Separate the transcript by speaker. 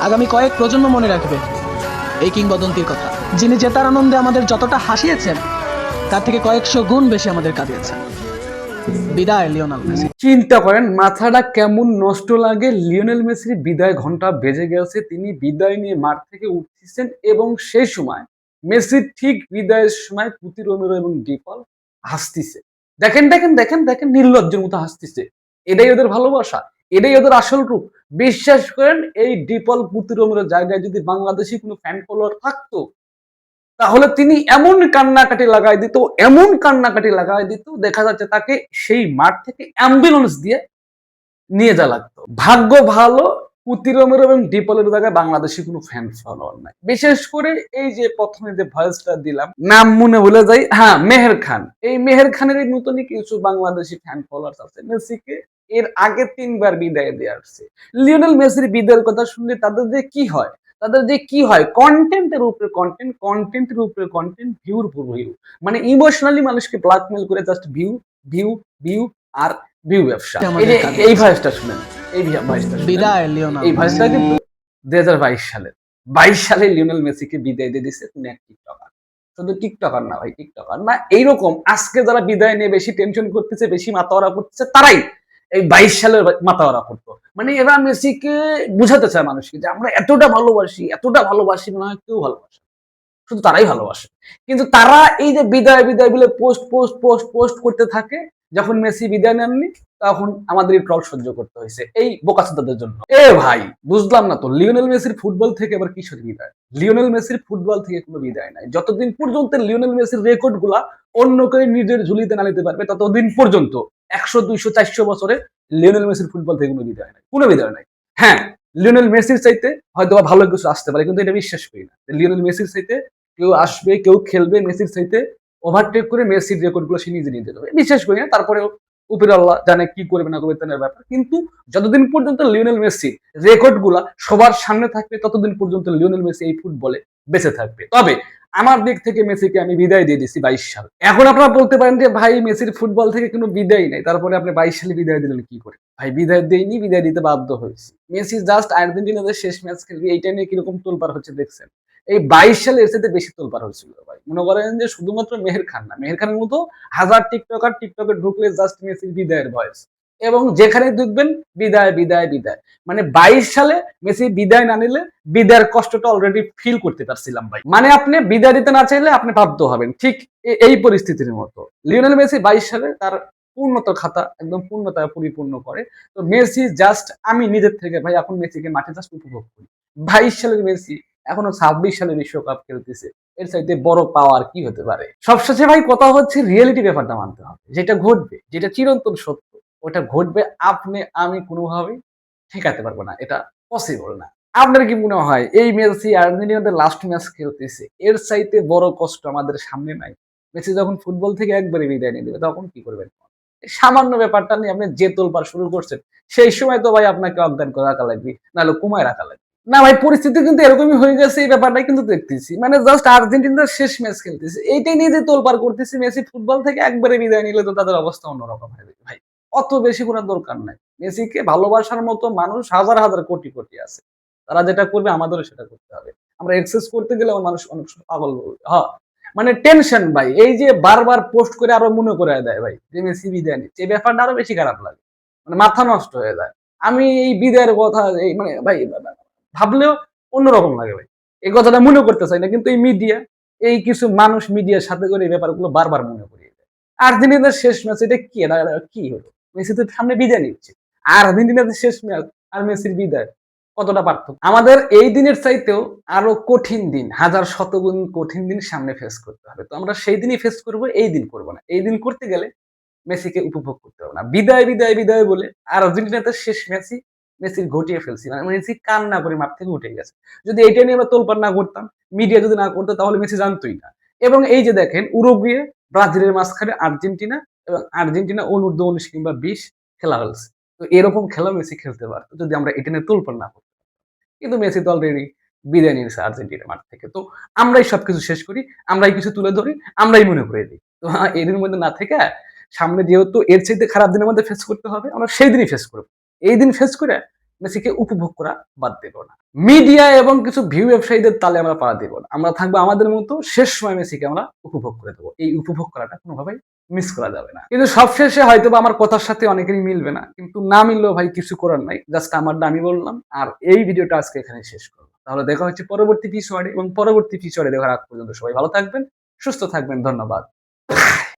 Speaker 1: আগামী কয়েক প্রজন্ম মনে রাখবে। এই কিংবদন্তির কথা। যিনি জেতার আনন্দে আমাদের যতটা হাসিয়েছেন, তার থেকে কয়েকশো গুণ বেশি আমাদের কাঁদিয়েছেন। বিদায়, লিওনাল মেসি।
Speaker 2: চিন্তা করেন, মাথাটা কেমন নষ্ট লাগে। লিওনেল মেসির বিদায় ঘণ্টা বেজে গেছে। তিনি বিদায় নিয়ে মাঠ থেকে উঠতেছেন এবং সেই সময় মেসির ঠিক বিদায়ের সময় পুতি রোমেরো এবং ডিপল হাসতিছে। দেখেন দেখেন দেখেন দেখেন, নির্লজ্জের মতো হাসতিছে। এটাই ওদের ভালোবাসা। এটাই ওদের আসল রূপ। বিশ্বাস করেন, এই ডিপল পুতি রোমেরো জায়গায় যদি বাংলাদেশি কোনো ফ্যান ফলোয়ার থাকতো, তাহলে তিনি এমন কান্নাকাটি লাগাই দিত, এমন কান্নাকাটি লাগাই দিত, দেখা যাচ্ছে তাকে সেই মাঠ থেকে অ্যাম্বুলেন্স দিয়ে নিয়ে যা লাগতো। ভাগ্য ভালো পুতিরমের এবং ডিপলের জায়গায় বাংলাদেশি কোনো ফ্যান ফলোয়ার নাই। বিশেষ করে এই যে প্রথমে যে ভয়েসটা দিলাম, নাম মনে ভুলে যাই হ্যাঁ মেহের খান। এই মেহের খানের এই নতুনই কিছু বাংলাদেশি ফ্যান ফলোয়ার আছে। মেসিকে এর আগে তিনবার বিদায় দিয়ে আসছে। লিওনেল মেসির বিদায়ের কথা শুনলে তাদের যে কি হয়? তাদের যে কি হয়? কন্টেন্টের উপরে কন্টেন্ট কন্টেন্টের উপরে কন্টেন্ট ভিউর উপর ভিউ মানে ইমোশনালি মানুষকে ব্ল্যাকমেল করে জাস্ট ভিউ ভিউ ভিউ আর ভিউ ব্যবসা। এই ভয়েসটা শুনেন। এই ভয়েসটা
Speaker 1: বিদায় লিওনাল।
Speaker 2: এই ভয়েসটা কিন্তু দুই হাজার বাইশ সালের। বাইশ সালে লিওনেল মেসিকে বিদায় দিয়ে দিচ্ছে তুমি এক টিকটকার। শুধু টিকটকার না ভাই টিকটকার। না এইরকম আজকে যারা বিদায় নিয়ে বেশি টেনশন করতেছে বেশি মাথাওয়ারা করতেছে তারাই এই বাইশ সালের মাথাওয়ারা করতো। মানে এরা মেসিকে বুঝাতে চায় মানুষকে যে আমরা এতটা ভালোবাসি এতটা ভালোবাসি মনে হয় কেউ ভালোবাসে শুধু তারাই ভালোবাসে। কিন্তু তারা এই যে বিদায় বিদায় বলে পোস্ট পোস্ট পোস্ট পোস্ট করতে থাকে, যখন মেসি বিদায় নেননি, তখন আমাদের এই ট্রল সহ্য করতে হয়েছে। এই বোকাচোদাদের জন্য। এ ভাই, বুঝলাম না তো, লিওনেল মেসির ফুটবল থেকে আবার কিসের বিদায়? লিওনেল মেসির ফুটবল থেকে কোনো বিদায় নাই। যতদিন পর্যন্ত লিওনেল মেসির রেকর্ডগুলা অন্য কেউ নিজের ঝুলিতে না নিতে পারবে, ততদিন পর্যন্ত একশো, দুইশো, চারশো বছরে লিওনেল মেসির ফুটবল থেকে কোনো বিদায় নাই। কোনো বিদায় নাই। হ্যাঁ লিওনেল মেসির চাইতে হয়তো ভালো কিছু আসতে পারে, কিন্তু এটা বিশ্বাস করি না। লিওনেল মেসির চাইতে কেউ আসবে, কেউ খেলবে, মেসির চাইতে ওভারটেক করে মেসির রেকর্ডগুলো সে নিজে নিয়ে যাবে বিশ্বাস করি না, তারপরেও উপরে আল্লাহ জানে কি করবে না করবে তার ব্যাপার। কিন্তু যতদিন পর্যন্ত লিওনেল মেসি রেকর্ডগুলা সবার সামনে থাকবে, ততদিন পর্যন্ত লিওনেল মেসি এই ফুটবলে বেঁচে থাকবে। তবে আমার দিক থেকে মেসিকে আমি বিদায় দিয়ে দিচ্ছি বাইশ সাল। এখন আপনারা বলতে পারেন যে, ভাই, মেসির ফুটবল থেকে কোনো বিদায় নেই। তারপরে আপনি বাইশ সালে বিদায় দিলেন কি করে? ভাই, বিদায় দেয়নি বিদায় দিতে বাধ্য হয়েছি। মেসি জাস্ট আর্জেন্টিনাদের শেষ ম্যাচ খেলবে, এইটা নিয়ে কীরকম তোলপার হচ্ছে দেখছেন? এই বাইশ সালে এর সাথে বেশি তোলপার হয়েছিল ভাই। মনে করেন যে, শুধুমাত্র মেহের খান না, মেহের খানের মতো হাজার টিকটকার টিকটকে ঢুকলে জাস্ট মেসির বিদায়ের ভয়েস। এবং যেখানে ঢুকবেন বিদায় বিদায় বিদায়। মানে বাইশ সালে মেসি বিদায় না নিলে বিদায়ের কষ্টটা অলরেডি ফিল করতে পারছিলাম ভাই। মানে আপনি বিদায় দিতে না চাইলে আপনি বাধ্য হবেন। ঠিক এই পরিস্থিতির মতো। লিওনেল মেসি বাইশ সালে তার পূর্ণত খাতা একদম পূর্ণতা পরিপূর্ণ করে। তো মেসি জাস্ট আমি নিজের থেকে ভাই এখন মেসিকে মাঠে জাস্ট উপভোগ করি। বাইশ সালের মেসি এখনও ছাব্বিশ সালে বিশ্বকাপ খেলতেছে। এর চাইতে বড় পাওয়ার কি হতে পারে? সবশেষে ভাই কথা হচ্ছে রিয়েলিটি ব্যাপারটা মানতে হবে। যেটা ঘটবে, যেটা চিরন্তন সত্য ওটা ঘটবে, আপনি, আমি কোনোভাবেই ঠেকাতে পারব না। এটা পসিবল না। আপনার কি মনে হয়, এই মেসি আর্জেন্টিনাদের লাস্ট ম্যাচ খেলতেছে, এর চাইতে বড় কষ্ট আমাদের সামনে নাই। মেসি যখন ফুটবল থেকে একবারে বিদায় নিয়ে দেবে তখন কি করবেন? সামান্য ব্যাপারটা নিয়ে আপনি যে তোলবার শুরু করছেন, সেই সময় তো ভাই আপনাকে অজ্ঞান করে রাখা লাগবে, নাহলে কুমায় রাখা লাগবে। না ভাই, পরিস্থিতি কিন্তু এরকমই হয়ে গেছে, এই ব্যাপারটাই কিন্তু দেখতেছি। মানে জাস্ট আর্জেন্টিনার শেষ ম্যাচ খেলতেছে, এইটাই নিয়ে যে তোলপার করতেছি, মেসি ফুটবল থেকে একবারে বিদায় নিলে তো তাদের অবস্থা অন্যরকম হয়ে যাবে ভাই। অত বেশি কোনো দরকার নাই। মেসিকে ভালোবাসার মতো মানুষ হাজার হাজার কোটি কোটি আছে। তারা যেটা করবে আমাদেরও সেটা করতে হবে। আমরা এক্সেস করতে গেলে আমার মানুষ অনেক পাগল বলবে হ্যাঁ মানে টেনশন ভাই, এই যে বারবার পোস্ট করে আরও মনে করে দেয় ভাই যে মেসি বিদায় নিচ্ছে। এই ব্যাপারটা আরও বেশি খারাপ লাগে। মানে মাথা নষ্ট হয়ে যায়। আমি এই বিদায়ের কথা, এই মানে ভাই, ভাবলেও অন্যরকম লাগে ভাই। এই কথাটা মনে করতে চাই না, কিন্তু এই মিডিয়া এই কিছু মানুষ মিডিয়ার সাথে করে এই ব্যাপারগুলো বারবার মনে করিয়ে দেয়। আর্জেন্টিনার শেষ ম্যাচ এটা কি? কি হলো? মেসি তো সামনে বিদায় নিচ্ছে। আর আর্জেন্টিনাদের শেষ ম্যাচ আর মেসির বিদায়। কতটা পার্থক্য? আমাদের এই দিনের চাইতেও আরও কঠিন দিন, হাজার শতগুণ কঠিন দিন সামনে ফেস করতে হবে। তো আমরা সেই দিনই ফেস করব, এই দিন করব না। এই দিন করতে গেলে মেসিকে উপভোগ করতে হবে না। বিদায় বিদায় বিদায় বলে আর আর্জেন্টিনাতে শেষ মেসি মেসির ঘটিয়ে ফেলছি। মানে মেসি কান্না করে মাঠ থেকে উঠে গেছে। যদি এটা নিয়ে আমরা তোলপার না করতাম মিডিয়া যদি না করতো, তাহলে মেসি জানতোই না। এবং এই যে দেখেন, উরুগুয়ে, ব্রাজিলের মাঝখানে আর্জেন্টিনা এবং আর্জেন্টিনা অনূর্ধ্ব উনিশ কিংবা বিশ খেলা হয়েছে তো এরকম খেলা মেসি খেলতে পারতো যদি আমরা এটা নিয়ে না করতাম। কিন্তু মেসি তো অলরেডি বিদায় নিয়েছে আর্জেন্টিনা মাঠ থেকে। তো আমরাই সবকিছু শেষ করি আমরাই কিছু তুলে ধরি আমরাই মনে করে দিই। তো হ্যাঁ, এদের মধ্যে না থেকে সামনে যেহেতু এর চাইতে খারাপ দিনের মধ্যে ফেস করতে হবে আমরা সেই দিনই ফেস করব। এই দিন ফেস করে মেসিকে উপভোগ করা বাদ দেব না। মিডিয়া এবং কিছু ভিউ ব্যবসায়ীদের তালে আমরা পাড়া দেব না। আমরা থাকব আমাদের মতো শেষ সময় মেসিকে আমরা উপভোগ করে দেবো। এই উপভোগ করাটা কোনোভাবেই মিস করা যাবে না। কিন্তু সবশেষে হয়তো আমার কথার সাথে অনেকেরই মিলবে না। কিন্তু না মিললেও ভাই কিছু করার নাই। জাস্ট আমার আমি বললাম। আর এই ভিডিওটা আজকে এখানে শেষ করব তাহলে দেখা হচ্ছে পরবর্তী পিছুয়ারে এবং পরবর্তী পিছুয়ারে দেখার আগ পর্যন্ত সবাই ভালো থাকবেন, সুস্থ থাকবেন, ধন্যবাদ।